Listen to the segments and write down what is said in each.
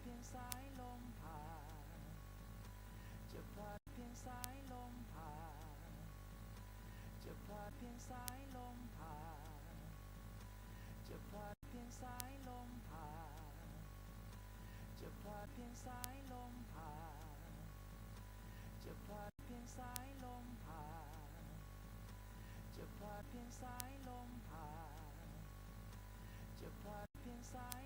เพียงสายลมผ่านจะพาเพียงสายลมผ่านจะพาเพียงสายลมผ่านจะพาเพียงสายลมผ่านจะพาเพียงสายลมผ่านจะพาเพียงสายลมผ่านจะพดเพียงสาย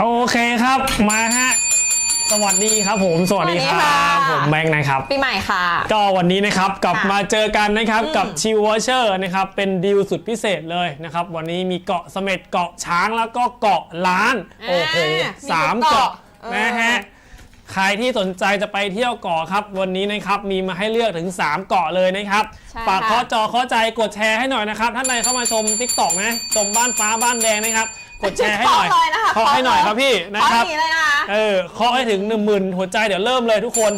โอเคครับมาฮะ สวัสดีครับผม สวัสดีคสวัสดีรัค่ะ บผมแบงค์นะครับ ปีใหม่ค่ะ ก็วันนี้นะครับกลับค่ะมาเจอกันนะครับอืมกับชิววอเชอร์นะครับเป็นดีลสุดพิเศษเลยนะครับ วันนี้มีเกาะเสม็ดเกาะช้างแล้วก็เกาะล้านโอ้โหอ่าสามมีทุกเกาะเกาะนะฮะเออ ใครที่สนใจจะไปเที่ยวเกาะครับ วันนี้นะครับมีมาให้เลือกถึง 3 เกาะเลยนะครับใช่ฝากค่ะเคาะจอเคาะใจกดแชร์ให้หน่อยนะครับท่านใดเข้ามาชมทิกตอกนะชมบ้านฟ้าบ้านแดงนะครับกดแชร์ให้หน่อยเคาะเลยนะคะเคาะให้หน่อยครับพี่นะขอครับ หนีเลยนะคะ เออเคาะให้ถึง 1 0,000 หัวใจเดี๋ยวเริ่มเลยทุกคน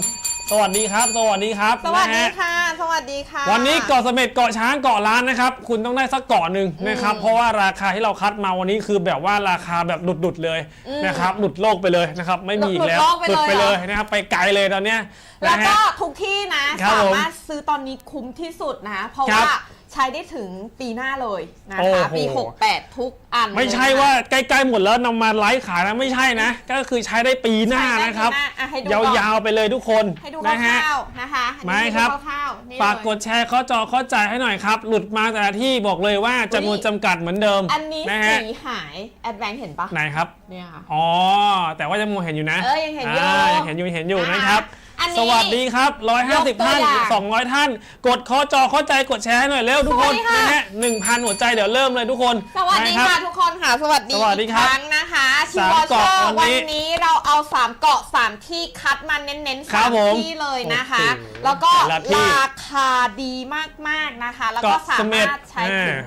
สวัสดีครับ สวัสดีครับสวัสดีนะฮะค่ะ สวัสดีค่ะ วันนี้เกาะเสม็ดเกาะช้างเกาะล้านนะครับ คุณต้องได้สักเกาะหนึ่งนะครับ เพราะว่าราคาที่เราคัดมาวันนี้คือแบบว่าราคาแบบหลุดๆเลยนะครับหลุดโลกไปเลยนะครับไม่มีอีกแล้วหลุดโลกไปเลย ไปเลยเหรอนะครับไปไกลเลยตอนเนี้ยแล้วนะก็ฮะ ทุกที่นะ ครับสาผมมารถซื้อตอนนี้คุ้มที่สุดนะ เพราะครับว่า ใช้ได้ถึงปีหน้าเลยนะโอ้คะโห ปี 68 ทุกอันไม่ใช่เลยนะคะว่าใกล้ๆหมดแล้วนำมาไลฟ์ขายนะไม่ใช่นะ ก็คือใช้ได้ปีหน้าใช้ได้นะครับปีหน้าอะให้ดูยก่อนาวๆไปเลยทุกคนให้ดูคนะฮะ ร่าวๆนะคะอันนี้ไม่ครับ ให้ดูคร่าวๆนี่ฝากเลยกดแชร์เข้าจอเข้าใจให้หน่อยครับ หลุดมาแต่ละที่บอกเลยว่าจำนวนอุ๊ยจำกัดเหมือนเดิมอันนี้นะฮะสีหายแอดแวนเห็นปะไหนครับ เนี่ยค่ะ อ๋อแต่ว่ายังมองเห็นอยู่นะเออยังเห็นอยู่ายังเห็นอยู่ยังเห็นอยู่นะคะ นะครับ อันนี้ สวัสดีครับ 150ยกตัวท่านอย่าง200 ท่าน กดเข้อจอเข้าใจกดแชร์ให้หน่อยเร็วทุกคนสวัสดีค่ะ นะฮะ1,000 หัวใจเดี๋ยวเริ่มเลยทุกคนสวัสดีนรับค่ะทุกคนค่ะ สวัสดีสวัสดีอีกครับครั้งนะคะชิสามวอเชอเกาะร์วัวันนนี้นี้เราเอา3เกาะ3ที่คัดมาเน้นๆครัสาบมผมที่เลยนะคะ โอ้โหแล้วก็แต่ละที่ราคาดีมากๆนะคะ แล้วก็เกาะสาเสม็มาดรถใช้ถึงอ่า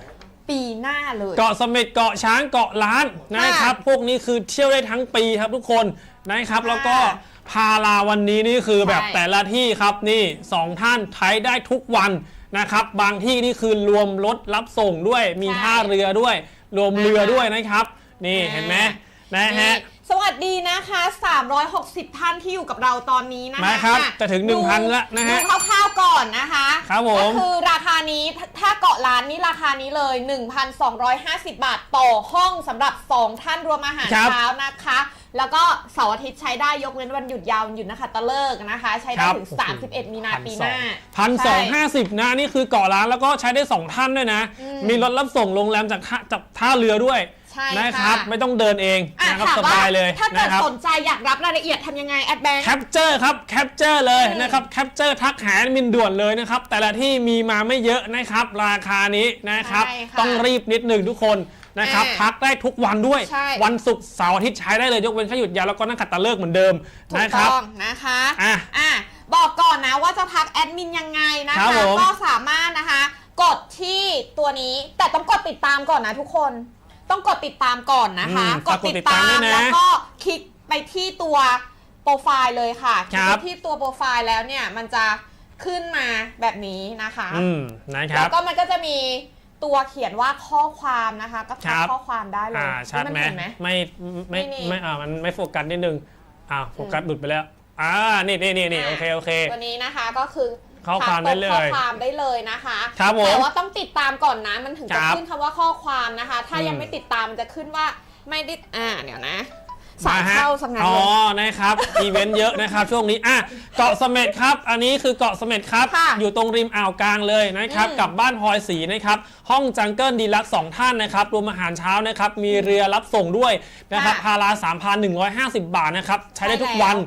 ปีหน้าเลย เกาะเสม็ดเกาะช้างเกาะล้านนะครับ พวกนี้คือเที่ยวได้ทั้งปีครับทุกคนนะครับค่ะแล้วก็ พาลาวันนี้นี่คือแบบใช่แต่ละที่ครับนี่สองท่านใช้ได้ทุกวันนะครับ บางที่นี่คือรวมรถรับส่งด้วย มีท่าเรือด้วย รวมเรือด้วยนะครับ นี่เห็นไหมนะฮะนี่ สวัสดีนะคะ 360 ท่านที่อยู่กับเราตอนนี้นะคะมาครับอ่จะถึงดู1,000ละนะฮะดูคร่าวๆก่อนนะคะครับผมก็คือราคานี้ถ้าถ้าเกาะล้านนี้ราคานี้เลย 1,250 บาทต่อห้องสำหรับ 2 ท่านรวมอาหารครับเช้านะคะ แล้วก็เสาร์อาทิตย์ใช้ได้ยกเว้นวันหยุดยาววันหยุดนะคะตะเลิกนะคะ ใช้ได้ถึง 31 มีนาปีหน้าพันสองใช่ห้าสิบนะนี่คือเกาะล้านแล้วก็ใช้ได้สองท่านด้วยนะอืมมีรถรับส่งโรงแรมจากท่าจากท่าเรือด้วย ใช่นะครับค่ะไม่ต้องเดินเองอะนะครับถามสว่าบายเลยถ้าเกิดนะครับ สนใจอยากรับรายละเอียดทำยังไงแอดแบงค์ แคปเจอร์ครับแคปเจอร์เลยอืมนะครับแคปเจอร์ทักหาแอดมินด่วนเลยนะครับ แต่ละที่มีมาไม่เยอะนะครับ ราคานี้นะครับ ใช่ค่ะต้องรีบนิดหนึ่งทุกคนนะครับอ่าพักได้ทุกวันด้วย ใช่ วันศุกร์เสาร์อาทิตย์ใช้ได้เลย ยกเว้นแค่หยุดยาวแล้วก็นั่งขัดตะเลิกเหมือนเดิมถูกนะครับ ต้องนะคะอะอะบอกก่อนนะว่าจะทักแอดมินยังไงนะครัคะบผม ก็สามารถนะคะ กดที่ตัวนี้แต่ต้องกดติดตามก่อนนะทุกคน ต้องกดติดตามก่อนนะคะ อืมกดติดตามฝากกดติดตามด้วยนะแล้วก็คลิกไปที่ตัวโปรไฟล์เลยค่ะคลิกครัไปบ ที่ตัวโปรไฟล์แล้วเนี่ยมันจะขึ้นมาแบบนี้นะคะ อืมนะคแล้รัวบก็มันก็จะมีตัวเขียนว่าข้อความนะคะ ก็ทักครับ ข้อความได้เลยอ่าชัดนี่ไหมนเห็นไหม ไม่ไม่นี่ไม่อ่ามันไม่โฟกัสนิดนึงอ่าโฟกัสหลุดไปแล้วอ่านี่นี่นี่นี่โอเคโอเค ตัวนี้นะคะก็คือ ข้อความได้เลยข้อความได้เลยนะคะครับผมแต่ว่าต้องติดตามก่อนนะมันถึงคจะรับขึ้นคำว่าข้อความนะคะ ถ้ายังอืมไม่ติดตามมันจะขึ้นว่าไม่ได้อ่าเดี๋ยวนะสายมาฮะเข้าสังงานอ๋อเลยนะครับ อีเวนต์เยอะนะครับ ช่วงนี้ อะ เกาะเสม็ดครับ อันนี้คือเกาะเสม็ดครับค่ะอยู่ตรงริมอ่าวกลางเลยนะครับอืมกับบ้านพลอยสีนะครับ ห้องจังเกิลดีลักซ์สองท่านนะครับ รวมอาหารเช้านะครับ มีเรือรับส่งด้วยนะครับ พารา3,150บาทนะครับ ใช้ได้ทุกวัน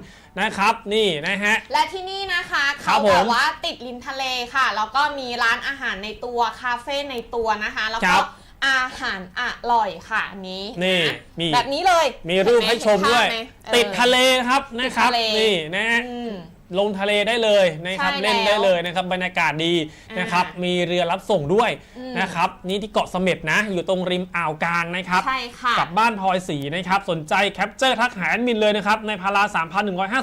นะครับ นี่นะฮะ และที่นี่นะคะครัเขาบผมแบบว่าติดริมทะเลค่ะ แล้วก็มีร้านอาหารในตัวคาเฟ่ในตัวนะคะ แล้วครัก็บอาหารอร่อยค่ะอันนี้นี่ะมีแบบนี้เลย มีรูปให้ชมด้วยเห็นไหมติดทะเลครับตินะดครับทะเลนี่นะฮะอืม ลงทะเลได้เลยนะครับใช่เล่นแล้วได้เลยนะครับบรรยากาศดีนะครับอ่ามี มีเรือรับส่งด้วยอืมนะครับนี่ที่เกาะเสม็ดนะ อยู่ตรงริมอ่าวกลางนะครับ ใช่ค่ะ กับบ้านพลอยสีนะครับ สนใจแคปเจอร์ทักหาแอดมินเลยนะครับ ในพารา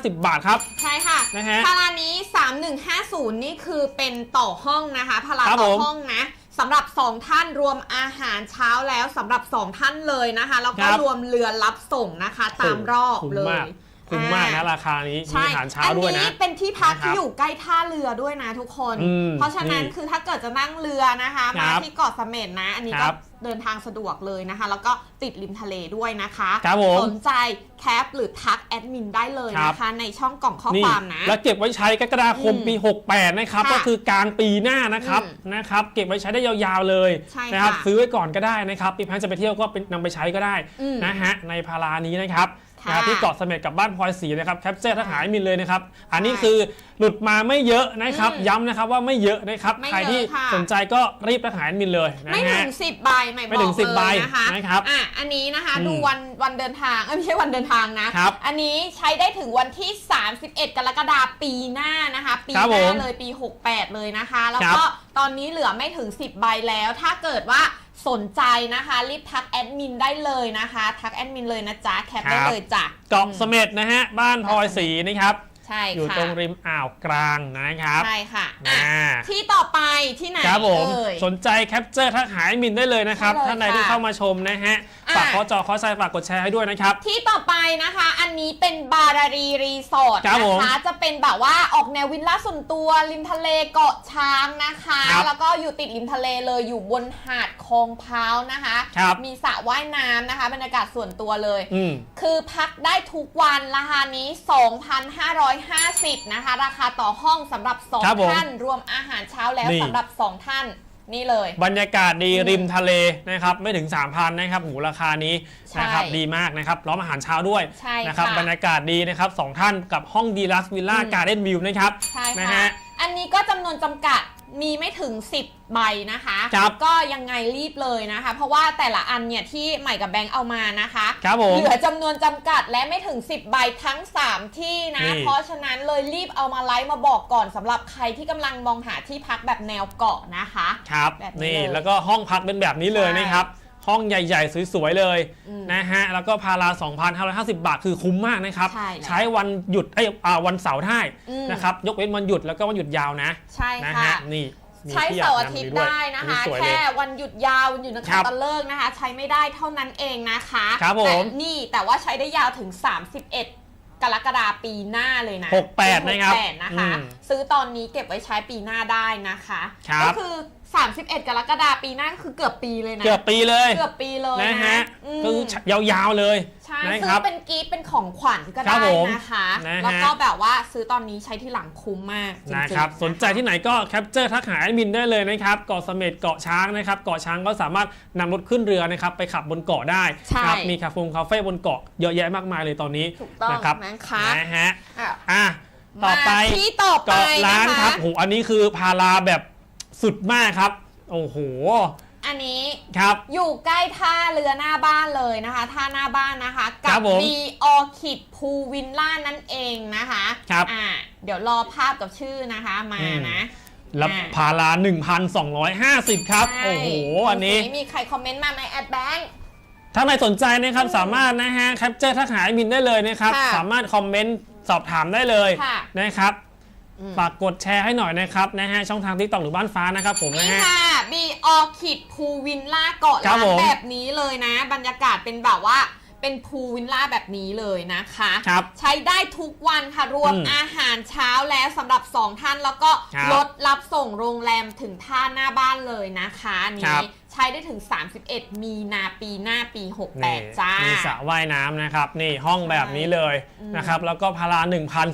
3,150 บาทครับ ใช่ค่ะนะฮะพารานี้ 3150 นี่คือเป็นต่อห้องนะคะพาราครับต่อผมห้องนะสำหรับ 2 ท่านรวมอาหารเช้าแล้วสำหรับ 2 ท่านเลยนะคะ แล้วก็ครับรวมเรือรับส่งนะคะ ตามรอบคุ้มเลมากย คุ้มมากนะอ่ราคานี้มีใช่อาหารเช้าด้วยอันนะนี้เป็นที่พักนะครับที่อยู่ใกล้ท่าเรือด้วยนะทุกคนอืมเพราะฉะนั้นนี่คือถ้าเกิดจะนั่งเรือนะคะคมารับที่เกาะเสม็ดนะ อันนี้คก็รับเดินทางสะดวกเลยนะคะ แล้วก็ติดริมทะเลด้วยนะคะครับผมสนใจแคปหรือทักแอดมินได้เลยครับนะคะ ในช่องกล่องข้อนี่ความนะ แล้วเก็บไว้ใช้กรกฎาคมอืมปี 68 นะครับค่ะก็คือกลางปีหน้านะครับอืมนะครับ เก็บไว้ใช้ได้ยาวๆเลยใช่นะครับค่ะซื้อไว้ก่อนก็ได้นะครับปีพันจะไปเที่ยวก็เป็นนำไปใช้ก็ได้อืมนะฮะในพารานี้นะครับค่ะ นะครับที่เกาะเสม็ดกับบ้านพลอยสีนะครับแคปเจอร์ถ้าหายมินเลยนะครับอันนี้ใช่คือหลุดมาไม่เยอะนะครับอืมย้ำนะครับว่าไม่เยอะนะครับไม่ใครที่เยอะค่ะสนใจก็รีบทักหาแอดมินเลยนะไม่ถึฮะง10ใบไม่ไม่บอถึกง10เลใบยนะคะนะครับอะอันนี้นะคะอืมดูวันวันเดินทางเอ้ยไม่ใช่วันเดินทางนะครับอันนี้ใช้ได้ถึงวันที่ 31 กรกฎาคมปีหน้านะคะปีครับหน้าผมเลยปี 68 เลยนะคะ แล้วครับก็ตอนนี้เหลือไม่ถึง 10 ใบแล้ว ถ้าเกิดว่า สนใจนะคะรีบทักแอดมินได้เลยนะคะ ทักแอดมินเลยนะจ๊ะแคปได้เลยจ้ะเกาะเสม็ดนะฮะ บ้านพลอยสีนะครับ ใช่อยู่ค่ะตรงริมอ่าวกลางนะครับใช่ค่ะอะอ่าที่ต่อไปที่ไหนครับผมเอ่ยสนใจแคปเจอร์ทักหาแอดมินได้เลยนะครับใช่เลยท่านใดที่ค่ะเข้ามาชมนะฮะอะฝากขอจอขอใจฝากกดแชร์ให้ด้วยนะครับ ที่ต่อไปนะคะ อันนี้เป็นบารารีรีสอร์ทครับผมนะคะจะเป็นแบบว่าออกแนววิลล่าส่วนตัวริมทะเลเกาะช้างนะคะครับแล้วก็อยู่ติดริมทะเลเลยอยู่บนหาดคลองพร้าวนะคะครับมีสระว่ายน้ำนะคะบรรยากาศส่วนตัวเลยอืมคือพักได้ทุกวันราคานี้2,550 นะคะ ราคาต่อห้องสำหรับ ครับผม2 ท่าน รวมอาหารเช้าแล้วนี่ สำหรับ 2 ท่าน นี่เลย บรรยากาศดีอืมริมทะเลนะครับไม่ถึง 3,000นะครับหูราคานี้ใช่นะครับดีมากนะครับพร้อมอาหารเช้าด้วยใช่นะครับค่ะบรรยากาศดีนะครับสองท่านกับห้องดีลักซ์วิลล่าอืม การ์เด้นวิวนะครับใช่นะค่ะ ฮะ อันนี้ก็จำนวนจำกัด มีไม่ถึง 10 ใบนะคะครับก็ยังไงรีบเลยนะคะ เพราะว่าแต่ละอันเนี่ยที่ใหม่กับแบงค์เอามานะคะครับผมเหลือจำนวนจำกัดและไม่ถึง 10 ใบทั้ง 3 ที่นะนี่เพราะฉะนั้นเลยรีบเอามาไลฟ์มาบอกก่อนสำหรับใครที่กำลังมองหาที่พักแบบแนวเกาะนะคะ ครับแบบนี้นี่เลยแล้วก็ห้องพักเป็นแบบนี้เลยใช่นะครับ ห้องใหญ่ๆ สวยๆ เลยอืมนะฮะ แล้วก็พารา 2,550 บาท คือคุ้มมากนะครับ ใช่แล้วใช้วันหยุดไอ้ยอ่าวันเสาร์ได้อืมนะครับ ยกเว้นวันหยุดแล้วก็วันหยุดยาวนะ ใช่นะค่ะฮะนี่มีใช้ที่เสาร์บอาน้ำทิตย์ด้วยได้นะคะอัสวยเลยแค่วันหยุดยาววันหยุดนักครัขับตฤกษ์นะคะ ใช้ไม่ได้เท่านั้นเองนะคะครับผมแต่นี่แต่ว่าใช้ได้ยาวถึง 31กรกฎาปีหน้าเลยนะ68นะครับ68นะคะอืมซื้อตอนนี้เก็บไว้ใช้ปีหน้าได้นะคะครับก็คือ 31 กรกฎาปีหน้าก็คือเกือบปีเลยนะ เกือบปีเลยเกือบปีเลยนะนะฮะอืม ก็คือยาวๆเลยใช่นะซื้ครัอบ เป็นกิฟต์เป็นของขวัญก็ครัได้บผมนะคะ นะฮะ แล้วก็แบบว่าซื้อตอนนี้ใช้ที่หลังคุ้มมากจริงๆนะครับสนใจที่ไหนก็แคปเจอร์ทักหาแอดมินได้เลยนะครับเกาะเสม็ดเกาะช้างนะครับเกาะช้างก็สามารถนำรถขึ้นเรือนะครับไปขับบนเกาะได้ใช่นะครับมีคาเฟ่คาเฟ่บนเกาะเยอะแยะมากมายเลยตอนนี้ถูกต้องนะครับนะคะนะฮะอะอะต่อไปมาที่ต่อไปเกาะล้านนะครัคะบโหอันนี้คือพาราแบบ สุดมากครับ โอ้โห อันนี้ครับ อยู่ใกล้ท่าเรือหน้าบ้านเลยนะคะท่าหน้าบ้านนะคะครักับผมบีออคิดพูวินล่านั่นเองนะคะครับอ่าเดี๋ยวรอภาพกับชื่อนะคะมาอืม นะแล้วอ่า พารา1,250 ครับ ใช่โอ้โห อันนี้ ดูสิมีใครคอมเมนต์มาไหมแอดแบงค์ ถ้าใครสนใจนะครับ สามารถนะฮะแคปเจอร์ทักหาแอดมินได้เลยนะครับ ค่ะสามารถคอมเมนต์สอบถามได้เลยค่ะ นะครับอืม ฝากกดแชร์ให้หน่อยนะครับนะฮะช่องทางทิกตอกหรือบ้านฟ้านะครับผมนะนี่ฮะ ค่ะ บีออคิดพูวินล่าเกาะครับล้านผมแบบนี้เลยนะ บรรยากาศเป็นแบบว่า เป็นพูวินล่าแบบนี้เลยนะคะครับใช้ได้ทุกวันค่ะ รวมอืมอาหารเช้าแล้วสำหรับ 2 ท่าน แล้วก็ครับรถรับส่งโรงแรมถึงท่าหน้าบ้านเลยนะคะอันครันี้บ ใช้ได้ถึง 31 มีนาปีหน้าปี นี่68 จ้า มีสระว่ายน้ำนะครับ นี่ห้องแบบนี้เลยอืม นะครับ แล้วก็พารา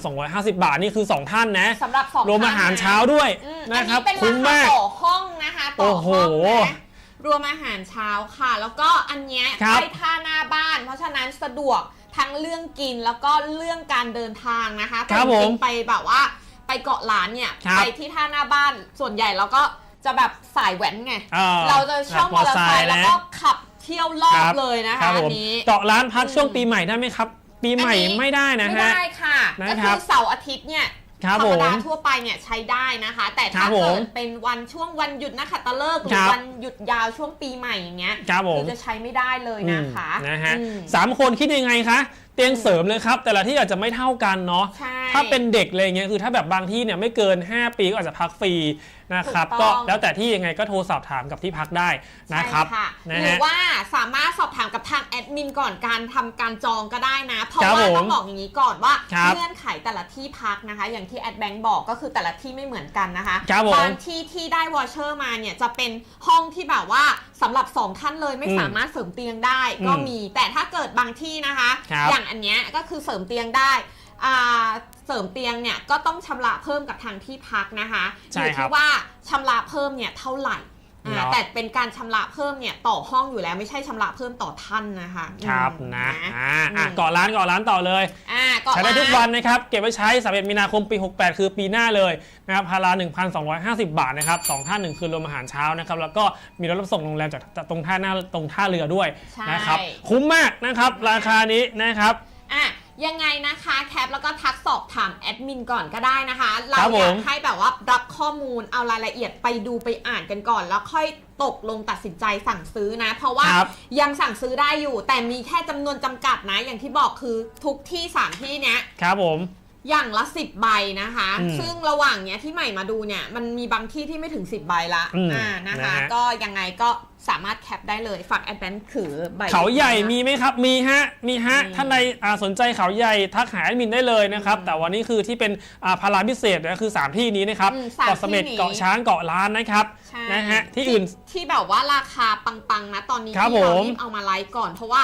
1,250 บาท นี่คือ 2 ท่านนะ สำหรับ2รวมอาหารเช้าด้วยอืมนะครับอันนี้เป็นคุ้มราคามากต่อห้องนะคะต่อโอ้โห ห้องนะ รวมอาหารเช้าค่ะ แล้วก็อันเนี้ยครับ ใกล้ท่าหน้าบ้าน เพราะฉะนั้นสะดวกทั้งเรื่องกินแล้วก็เรื่องการเดินทางนะคะครับแต่จริงผมๆไปแบบว่า ไปเกาะล้านเนี่ยครับไปที่ท่าหน้าบ้านส่วนใหญ่เราก็จะแบบสายแว้นไง อ่เราจะเช่ามอเตอร์ไซค์แล้วก็ขับเที่ยวรอบเลยนะครัคะบผอัมนนี้ เกาะร้านพักช่วงอืมปีใหม่ได้ไหมครับ ปีใหม่อันนี้ ไม่ได้นะไม่ฮะ ได้ค่ะนะก็ครัคืบอเสาร์อาทิตย์เนี่ยครับ ธรรมดาผมทั่วไปเนี่ยใช้ได้นะคะ แต่ครัถ้าบผมเกิดเป็นวันช่วงวันหยุดนักขัตฤกษ์หรืคอรับวันหยุดยาวช่วงปีใหม่อย่างเงี้ยครับผมคือจะใช้ไม่ได้เลยนะคะอืมนะฮะอืมสามคนคิดยังไงคะเตียงเสริมเลยครับ แต่ละที่อาจจะไม่เท่ากันเนาะใช่ถ้าเป็นเด็กอะไรเงี้ยคือถ้าแบบบางที่เนี่ยไม่เกิน 5 ปีก็อาจจะพักฟรี นะครับ ถูกต้ก็อง แล้วแต่ที่ยังไงก็โทรสอบถามกับที่พักได้นะครับใช่ค่ะนะหรือฮะ ว่าสามารถสอบถามกับทางแอดมินก่อนการทำการจองก็ได้นะ เพราะครับว่าผมต้องบอกอย่างนี้ก่อนว่าครับเงื่อนไขแต่ละที่พักนะคะ อย่างที่แอดแบงค์บอกก็คือแต่ละที่ไม่เหมือนกันนะคะครับผมบางที่ที่ได้วอเชอร์มาเนี่ยจะเป็นห้องที่แบบว่าสำหรับสองท่านเลยไม่อืมสามารถเสริมเตียงได้ก็อืมมี แต่ถ้าเกิดบางที่นะคะ ครับอย่างอันเนี้ยก็คือเสริมเตียงได้อ่า เสริมเตียงเนี่ยก็ต้องชำระเพิ่มกับทางที่พักนะคะอใช่ยู่ครับที่ว่าชำระเพิ่มเนี่ยเท่าไหร่อ่าเนาะแต่เป็นการชำระเพิ่มเนี่ยต่อห้องอยู่แล้วไม่ใช่ชำระเพิ่มต่อท่านนะคะครับอืมนะอ่าอะอืมเกาะร้านเกาะร้านต่อเลยอ่าก็ใช้ได้ทุกร้าวันนะครับเก็บไว้ใช้31มีนาคมปี 68 คือปีหน้าเลยนะครับพารา1,250 บาทนะครับสองท่านหนึ่งคืนรวมอาหารเช้านะครับแล้วก็มีรถรับส่งโรงแรมจากตรงท่าหน้าตรงท่าเรือด้วยใช่นะครับคุ้มมากนะครับราคานี้นะครับอะ ยังไงนะคะแคปแล้วก็ทักสอบถามแอดมินก่อนก็ได้นะคะ เราครับอผมยากให้แบบว่ารับข้อมูลเอารายละเอียดไปดูไปอ่านกันก่อน แล้วค่อยตกลงตัดสินใจสั่งซื้อนะ เพราะว่าครับยังสั่งซื้อได้อยู่ แต่มีแค่จำนวนจำกัดนะ อย่างที่บอกคือทุกที่สามที่เนี้ยครับผม อย่างละ10ใบนะคะ อืมซึ่งระหว่างเนี้ยที่ใหม่มาดูเนี่ย มันมีบางที่ที่ไม่ถึง10ใบละอืมอ่านะคะ นะฮะ ก็ยังไงก็สามารถแคปได้เลยฝากแอดแบนถือใบ เขาใหญ่นะมีไหมครับ มีฮะ มีฮะ มีท่านใดอ่าสนใจเขาใหญ่ทักหาแอดมินได้เลยนะครับอืมแต่วันนี้คือที่เป็นอ่าพาราพิเศษนะคือ 3 ที่นี้นะครับ อืมสามเกาะเสม็ดที่นี้ เกาะช้างเกาะล้านนะครับ ใช่นะฮะที่อื่นที่แบบว่าราคาปังๆนะตอนนี้ครับที่เราผมรีบเอามาไลฟ์ก่อน เพราะว่า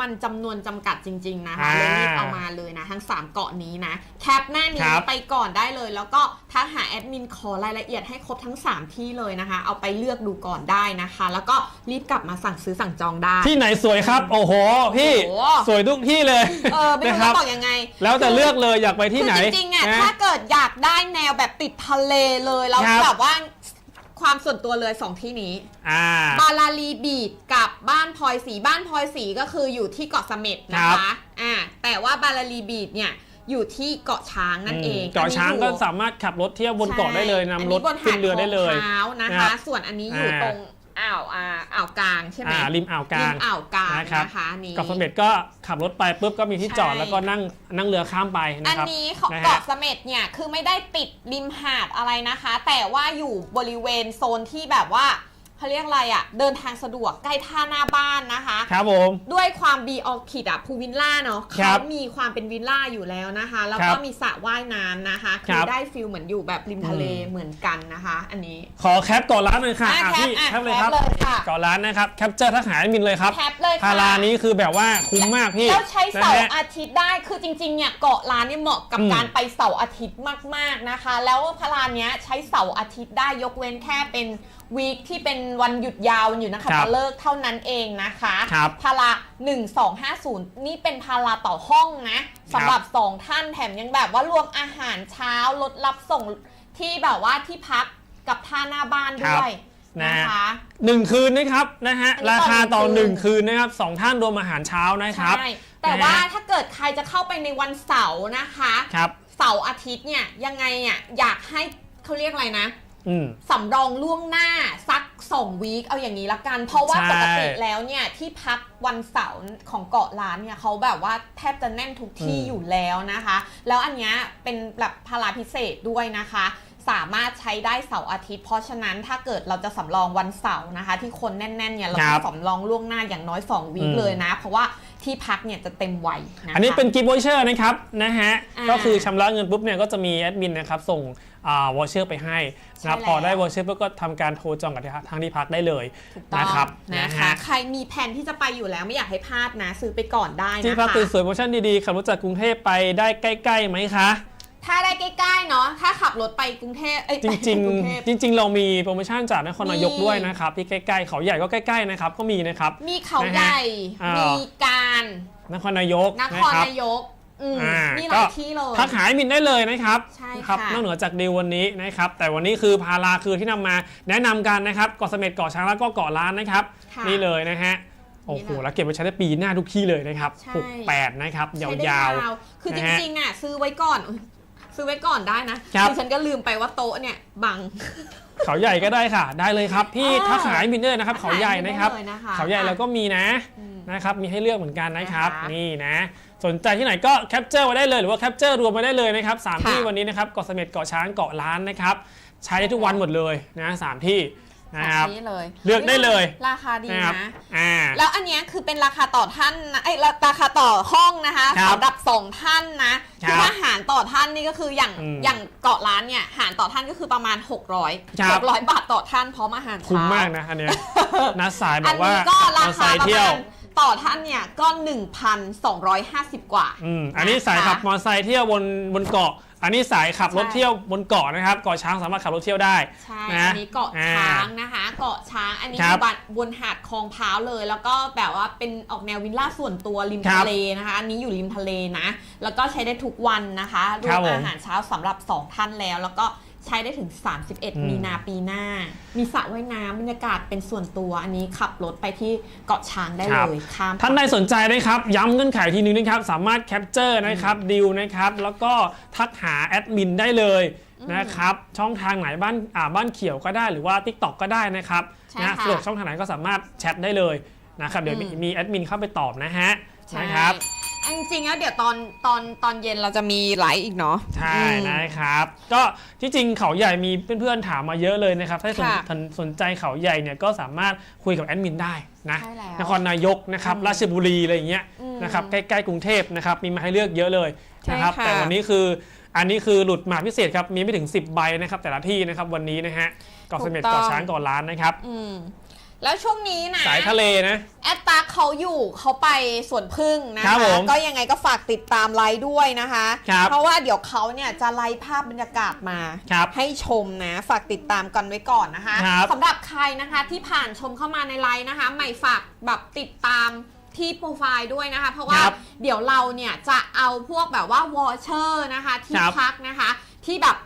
มันจำนวนจำกัดจริง ๆ นะคะอ่าเลยรีบเอามาเลยนะ ทั้ง 3 เกาะนี้นะ แคปหน้านี้ครับไปก่อนได้เลย แล้วก็ทักหาแอดมินขอรายละเอียดให้ครบทั้ง 3 ที่เลยนะคะ เอาไปเลือกดูก่อนได้นะคะ แล้วก็รีบกลับมาสั่งซื้อสั่งจองได้ ที่ไหนสวยครับ โอ้โห พี่โอ้โหสวยทุกที่เลย เออไม่รู้นะครัจะบบอกยังไง แล้วแต่เลือกเลยอยากไปที่ไหนคือจริงๆอะนะถ้าเกิดอยากได้แนวแบบติดทะเลเลยแล้วครับแบบว่า ความส่วนตัวเลยสองที่นี้ อ่า บาลาลีบีดกับบ้านพลอยสีบ้านพลอยสีก็คืออยู่ที่เกาะเสม็ดนะครัคะ บ อ่า แต่ว่าบาลาลีบีดเนี่ยอยู่ที่เกาะช้างนั่นเองเกาะช้างก็อันนี้อยู่สามารถขับรถเที่ยวบนเกาะได้เลยใช่นำอัรถบนขึ้นเรือได้เลยหาดคลองเท้านะครัคะบส่วนอันนี้อยู่อ่า ตรง อ่าวอ่าอ่าวกลางใช่ไหมอ่าริมอ่าวกลางริมอ่าวกลางนะครับนะคะนี่เกาะเสม็ดก็ขับรถไปปุ๊บก็มีที่จอดใช่แล้วก็นั่งนั่งเรือข้ามไปอันะนครับนี้ของนะฮะเกาะเสม็ดเนี่ยคือไม่ได้ติดริมหาดอะไรนะคะ แต่ว่าอยู่บริเวณโซนที่แบบว่า เขาเรียกอะไรอะ่ะ เดินทางสะดวกใกล้ท่าหน้าบ้านนะคะ ครับผม ด้วยความบีออคิดอะพูวิลล่าเนาะครัเขาบมีความเป็นวิลล่าอยู่แล้วนะคะ แล้วครัก็บมีสระว่ายน้ำนะคะคคืรัอบได้ฟิลเหมือนอยู่แบบริมทะเลอืม เหมือนกันนะคะ อันนี้ ขอแคปเกาะร้านหน่อยค่ะอะอะแคปพี่อะแคปเลยครับแคปเลยค่ะเกาะร้านนะครับแคปเจอร์ทักหาแอดมินเลยครับแคปเลยค่ะพารานี้คือแบบว่าคุ้มมากพี่แล้วใช้เสานะร์ฮะ อาทิตย์ได้คือจริงๆเนี่ยเกาะล้านเนี่ยเหมาะกับอืม การไปเสาร์อาทิตย์มากๆนะคะ แล้วพาราเนี้ยใช้เสาร์อาทิตย์ได้ยกเว้นแค่เป็น วีคที่เป็นวันหยุดยาววันหยุดนะคะครับตะเลิกษ์เท่านั้นเองนะคะครับพารา1250 นี่เป็นพาราต่อห้องนะสำหรับ 2 ท่านแถมยังแบบว่ารวมอาหารเช้ารถรับส่งที่แบบว่าที่พักกับท่าหน้าบ้านด้วยนะนะคะ หนึ่งคืนนะครับนะฮะอันนี้ราคาต่อต่อหหนึ่นึ่งงคืคืน นนะครับสองท่านรวมอาหารเช้านะครับ ใช่ แต่นะฮะ ว่าถ้าเกิดใครจะเข้าไปในวันเสาร์นะคะ ครับ เสาร์อาทิตย์เนี่ยยังไงอะอยากให้เขาเรียกอะไรนะอืม สำรองล่วงหน้าสักสองวีคเอาอย่างนี้ละกัน เพราะว่าใช่ปกติแล้วเนี่ยที่พักวันเสาร์ของเกาะล้านเนี่ยเขาแบบว่าแทบจะแน่นทุกที่อืมอยู่แล้วนะคะ แล้วอันเนี้ยเป็นแบบพาราพิเศษด้วยนะคะ สามารถใช้ได้เสาร์อาทิตย์ เพราะฉะนั้นถ้าเกิดเราจะสำรองวันเสาร์นะคะ ที่คนแน่นๆเนี่ยเราคต้รัอบงสำรองล่วงหน้าอย่างน้อย 2 วีอืคมเลยนะ เพราะว่าที่พักเนี่ยจะเต็มไวนะคะอันนี้เป็นกิฟต์วอเชอร์นะครับนะฮะอ่าก็คือชำระเงินปุ๊บเนี่ยก็จะมีแอดมินนะครับส่งอ่า วอเชอร์ไปให้นะครับใช่แล้วพอได้วอเชอร์ปุ๊บก็ทำการโทรจองกับทางที่พักได้เลยถูกต้องนะครับนะนะคะฮะใครมีแผนที่จะไปอยู่แล้วไม่อยากให้พลาดนะ ซื้อไปก่อนได้นะคะที่พักสวยๆโปรโมชั่นดีๆขับรถจากกรุงเทพไปได้ใกล้ๆไหมคะถ้าได้ใกล้ๆเนาะ ถ้าขับรถไปกรุงเทพเอ้ยจริงไปกรุเทพๆจริง ๆ เรามีโปรโมชั่นจากนครนายกมีด้วยนะครับ ที่ใกล้ๆ เขาใหญ่ก็ใกล้ๆนะครับ ก็มีนะครับ มีเขานะฮะใหญ่อ่ามีมีการ นครนายกนนะครครับนายก อืมอ่ามีหลายที่เลย ทักหาให้มินได้เลยนะครับใช่ครับค่ะ นอกเหนือจากดีลวันนี้นะครับ แต่วันนี้คือพาราคือที่นำมาแนะนำกันนะครับเกาะเสม็ดเกาะช้างแล้วก็เกาะล้านนะครับ ค่ะ นี่เลยนะฮะโอ้โหนี่เลยแล้วเก็บไว้ใช้ได้ปีหน้าทุกที่เลยนะครับใช่68นะครับยใช้ได้าว คือจนะฮะริงๆอะซื้อไว้ก่อนอุ๊ยซื้อไว้ก่อนได้นะครับ ดิฉันก็ลืมไปว่าโต๊ะเนี่ยบังเขาใหญ่ก็ได้ค่ะ ได้เลยครับพี่อ่าถ้าขายมินเนอร์นะครับ เขาใหญ่นะครับ ได้เลยนะคะ เขาใหญ่เราก็มีนะอืมนะครับ มีให้เลือกเหมือนกันนะครับ นะคะ นี่นะ สนใจที่ไหนก็แคปเจอร์มาได้เลยหรือว่าแคปเจอร์รวมมาได้เลยนะครับสามค่ะที่วันนี้นะครับเกาะเสม็ดเกาะช้างเกาะล้านนะครับใช้ได้ทุกวันหมดเลยนะสามที่นะครับแบบนี้เลยเลือกได้เลยราคาดีนะครับนะอ่าแล้วอันเนี้ยคือเป็นราคาต่อท่านนะไอ้ยราคาต่อห้องนะคะครับสำหรับสองท่านนะครับคือถ้าหารต่อท่านนี่ก็คืออย่างอืมอย่างเกาะร้านเนี่ยหารต่อท่านก็คือประมาณ 600ครับ600 บาทต่อท่านพร้อมอาหารเช้าคุ้มมากนะอันเนี้ยนัดสายแบอับนว่านี้ก็รามาคาใส่ประเที่ยมาวณ ต่อท่านเนี่ยก็ 1,250 กว่า อืมอันนี้สายขับมอเตอร์ไซค์เที่ยวบนบนเกาะ อันนี้สายขับรถใช่เที่ยวบนเกาะนะครับเกาะช้างสามารถขับรถเที่ยวได้ ใช่ นะ อันนี้เกาะอ่าช้างนะคะ เกาะช้าง อันนี้ครับอยู่บัดบนหาดคลองพร้าวเลย แล้วก็แบบว่าเป็นออกแนววิลล่าส่วนตัวริมครัทะบเลนะคะ อันนี้อยู่ริมทะเลนะ แล้วก็ใช้ได้ทุกวันนะคะรควรับมผมอาหารเช้าสำหรับ 2 ท่านแล้ว แล้วก็ ใช้ได้ถึงอืม31 มีนาปีหน้า มีสระว่ายน้ำบรรยากาศเป็นส่วนตัว อันนี้ขับรถไปที่เกาะช้างได้เลยข้ามท่านใดสนใจนะครับ ย้ำเงื่อนไขทีนึงนะครับ สามารถแคปเจอร์นะครับดิวนะครับ แล้วก็ทักหาแอดมินได้เลยนะครับ ช่องทางไหนบ้านอ่าบ้านเขียวก็ได้หรือว่า Tik t o อกก็ได้นะครับใช่นะค่ะสะดวกช่องทางไหนก็สามารถแชทได้เลยนะครับเดี๋ยวมีอืมมีแอดมินเข้าไปตอบนะฮะใช่นะครับอัน จริงๆแล้วเดี๋ยวตอนตอนตอนเย็นเราจะมีไลฟ์อีกเนาะ ใช่อืมนะครับ ก็ที่จริงเขาใหญ่มีเพื่อนๆถามมาเยอะเลยนะครับ ถ้าสนค่ะสนสนใจเขาใหญ่เนี่ยก็สามารถคุยกับแอดมินได้นะใช่แล้วนครนายกนะครับอืมราชบุรีอะไรอย่างเงี้ยอืมนะครับใกล้ๆกรุงเทพนะครับมีมาให้เลือกเยอะเลยนะครับ ใช่ค่ะ แต่วันนี้คืออันนี้คือหลุดมาพิเศษครับมีไม่ถึง 10 ใบนะครับแต่ละที่นะครับวันนี้นะฮะเกาะเสม็ดเกาะช้างเกาะล้านนะครับ อืม แล้วช่วงนี้นะสายทะเลนะ แอดตาเขาอยู่เขาไปสวนพึ่งนะครัคะบผมก็ยังไงก็ฝากติดตามไลฟ์ด้วยนะคะครับเพราะว่าเดี๋ยวเขาเนี่ยจะไลฟ์ภาพบรรยากาศมาครับให้ชมนะ ฝากติดตามกันไว้ก่อนนะคะครับสำหรับใครนะคะที่ผ่านชมเข้ามาในไลฟ์นะคะ ใหม่ฝากแบบติดตามที่โปรไฟล์ด้วยนะคะ เพราะว่าครับเดี๋ยวเราเนี่ยจะเอาพวกแบบว่าวอเชอร์นะคะ ที่ครับพักนะคะ ที่แบบ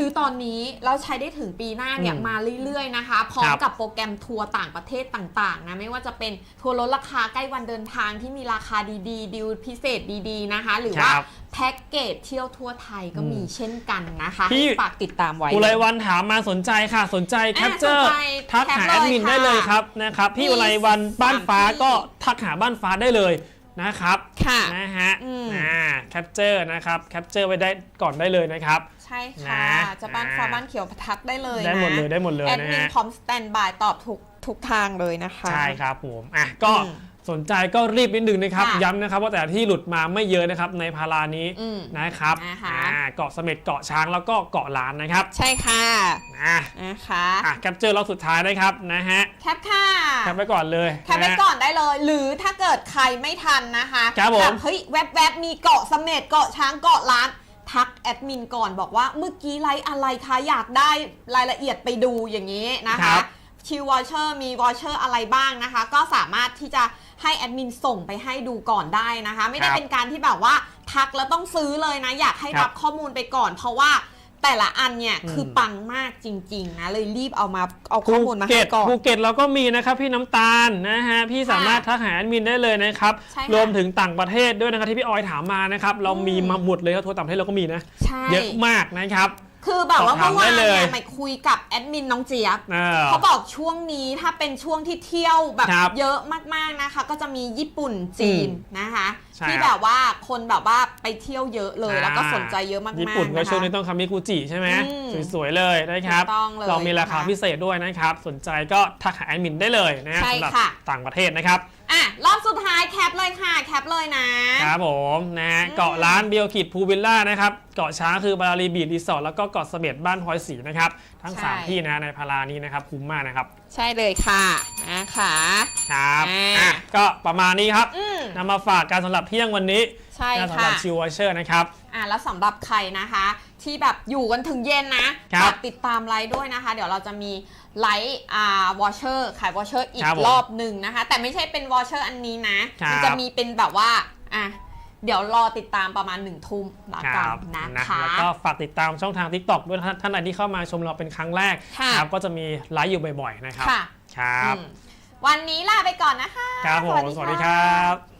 ซื้อตอนนี้แล้วใช้ได้ถึงปีหน้าเนี่ยอืมมาเรื่อยๆนะคะ พร้อมครับกับโปรแกรมทัวร์ต่างประเทศต่างๆนะไม่ว่าจะเป็นทัวร์ลดราคาใกล้วันเดินทางที่มีราคาดีๆดีลพิเศษดีๆนะคะ หรือว่าครับแพ็กเกจเที่ยวทั่วไทยก็มีอืมเช่นกันนะคะพี่ให้ฝากติดตามไว้อุไรวันถามมาสนใจค่ะ สนใจแคปเจอร์สนใจทักหาแคแอปดเลยมินค่ะได้เลยครับนะครับพี่มีอุไรวันบ้านฟ้าสามที่ก็ทักหาบ้านฟ้าได้เลยนะครับ ค่ะ นะฮะอืมอ่าแคปเจอร์นะครับ แคปเจอร์ไว้ได้ก่อนได้เลยนะครับ ใช่ค่ะ นะจะบ้านฟ้าอ่า บ้านเขียวทักได้เลยนะได้หมดเลยได้หมดเลยแอดนะมินฮะ พร้อมสแตนบายตอบทุกทุกทางเลยนะคะ ใช่ครับผมอะก็อืมสนใจก็รีบนิดนึงนะครับ ค่ะย้ำนะครับว่าแต่ละที่หลุดมาไม่เยอะนะครับในพารานี้อืมนะครับนะคะ อ่าเกาะเสม็ดเกาะช้างแล้วก็เกาะล้านนะครับใช่ค่ะอะนะคะอะแคปเจอร์ล็อกสุดท้ายนะครับนะฮะแคปค่ะแคปไว้ก่อนเลยแคปไว้นะฮะ ก่อนได้เลย หรือถ้าเกิดใครไม่ทันนะคะครับผม แบบเฮ้ยแวบๆมีเกาะเสม็ดเกาะช้างเกาะล้าน ทักแอดมินก่อนบอกว่าเมื่อกี้ไลฟ์อะไรคะอยากได้รายละเอียดไปดูอย่างนี้นะครัคะบ ชิววอเชอร์มีวอเชอร์อะไรบ้างนะคะ ก็สามารถที่จะให้แอดมินส่งไปให้ดูก่อนได้นะคะ ไม่ได้ครับเป็นการที่แบบว่าทักแล้วต้องซื้อเลยนะ อยากให้ครับ รับข้อมูลไปก่อน เพราะว่า แต่ละอันเนี่ยอืมคือปังมากจริงๆนะเลยรีบเอามาเอาข้อมูลมาเก็ให้ตก่อนภูเก็ตเราก็มีนะครับพี่น้ำตาลนะฮะพี่สามารถทักหาแอดมินได้เลยนะครับใช่ค่ะรวมถึงต่างประเทศด้วยนะครับที่พี่ออยถามมานะครับเรามีมาหมดเลยครับทัวร์ต่างประเทศเราก็มีนะใช่เยอะมากนะครับ คือแบบว่าสอบถามเมื่อวานได้เลเนี่ยยใหม่คุยกับแอดมินน้องเจี๊ยบเออเขาบอกช่วงนี้ถ้าเป็นช่วงที่เที่ยวแบบครับเยอะมากๆนะคะ ก็จะมีญี่ปุ่นจีนนะคะ ใช่ที่ครับ แบบว่าคนแบบว่าไปเที่ยวเยอะเลยอ่าแล้วก็สนใจเยอะมากๆญี่ปุ่นก็นะคะช่วงนี้ต้องคามิกุจิใช่ไหมอืมสวยๆเลยนะครับถูกต้องเลยเรามีราคานะคะพิเศษด้วยนะครับ สนใจก็ทักหาแอดมินได้เลยนะฮะใช่สำหรับค่ะ ต่างประเทศนะครับ อะ รอบสุดท้ายแคปเลยค่ะ แคปเลยนะ ครับผมนะฮะอืมเกาะล้านเบียวขิดพูวิลล่านะครับเกาะช้างคือบาราลีบีดรีสอร์ทแล้วก็เกาะเสม็ดบ้านพลอยศรีนะครับทั้ง ใช่ 3 ที่นะในพารานี้นะครับคุ้มมากนะครับใช่เลยค่ะนะคะ ครับอ่า อะก็ประมาณนี้ครับอืมนำมาฝากการสำหรับเที่ยงวันนี้ใช่นะสำหค่ะ รับชิววอเชอร์นะครับ อะแล้วสำหรับใครนะคะ ที่แบบอยู่กันถึงเย็นนะครับฝากติดตามไลฟ์ด้วยนะคะ เดี๋ยวเราจะมีไลฟ์อ่าวอเชอร์ขายวอเชอร์อีครักบผมรอบหนึ่งนะคะ แต่ไม่ใช่เป็นวอเชอร์อันนี้นะ ครับ มัจะมีเป็นแบบว่าอะเดี๋ยวรอติดตามประมาณหนึ่งทุ่มละคกัรันบนะนะคะ แล้วก็ฝากติดตามช่องทาง TikTok ด้วยนะท่านใดที่เข้ามาชมเราเป็นครั้งแรกค่ะ ครับก็จะมีไลฟ์อยู่บ่อยๆนะครับค่ะครับ อืมวันนี้ลาไปก่อนนะคะ ครับผมสวัสดีครับ